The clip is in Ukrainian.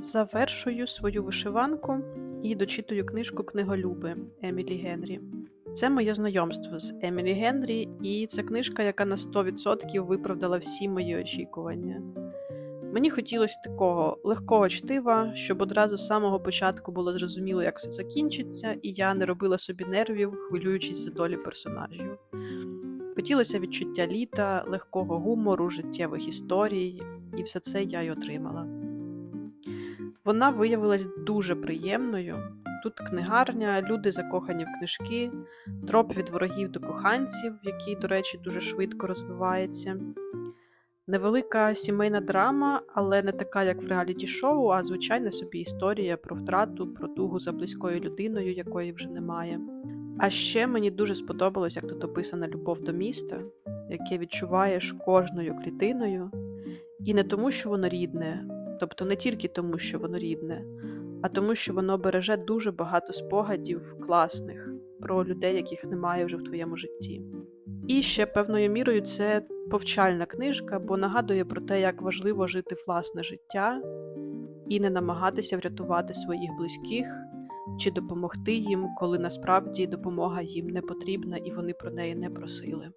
Завершую свою вишиванку і дочитую книжку Книголюби Емілі Генрі. Це моє знайомство з Емілі Генрі, і це книжка, яка на 100% виправдала всі мої очікування. Мені хотілося такого легкого чтива, щоб одразу з самого початку було зрозуміло, як все закінчиться, і я не робила собі нервів, хвилюючись за долі персонажів. Хотілося відчуття літа, легкого гумору, життєвих історій, і все це я й отримала. Вона виявилась дуже приємною. Тут книгарня, люди закохані в книжки, троп від ворогів до коханців, який, до речі, дуже швидко розвивається. Невелика сімейна драма, але не така, як в реаліті-шоу, а звичайна собі історія про втрату, про тугу за близькою людиною, якої вже немає. А ще мені дуже сподобалось, як тут описана любов до міста, яке відчуваєш кожною клітиною, і не тому, що воно рідне, тобто не тільки тому, що воно рідне, а тому, що воно береже дуже багато спогадів класних про людей, яких немає вже в твоєму житті. І ще певною мірою це повчальна книжка, бо нагадує про те, як важливо жити власне життя і не намагатися врятувати своїх близьких чи допомогти їм, коли насправді допомога їм не потрібна і вони про неї не просили.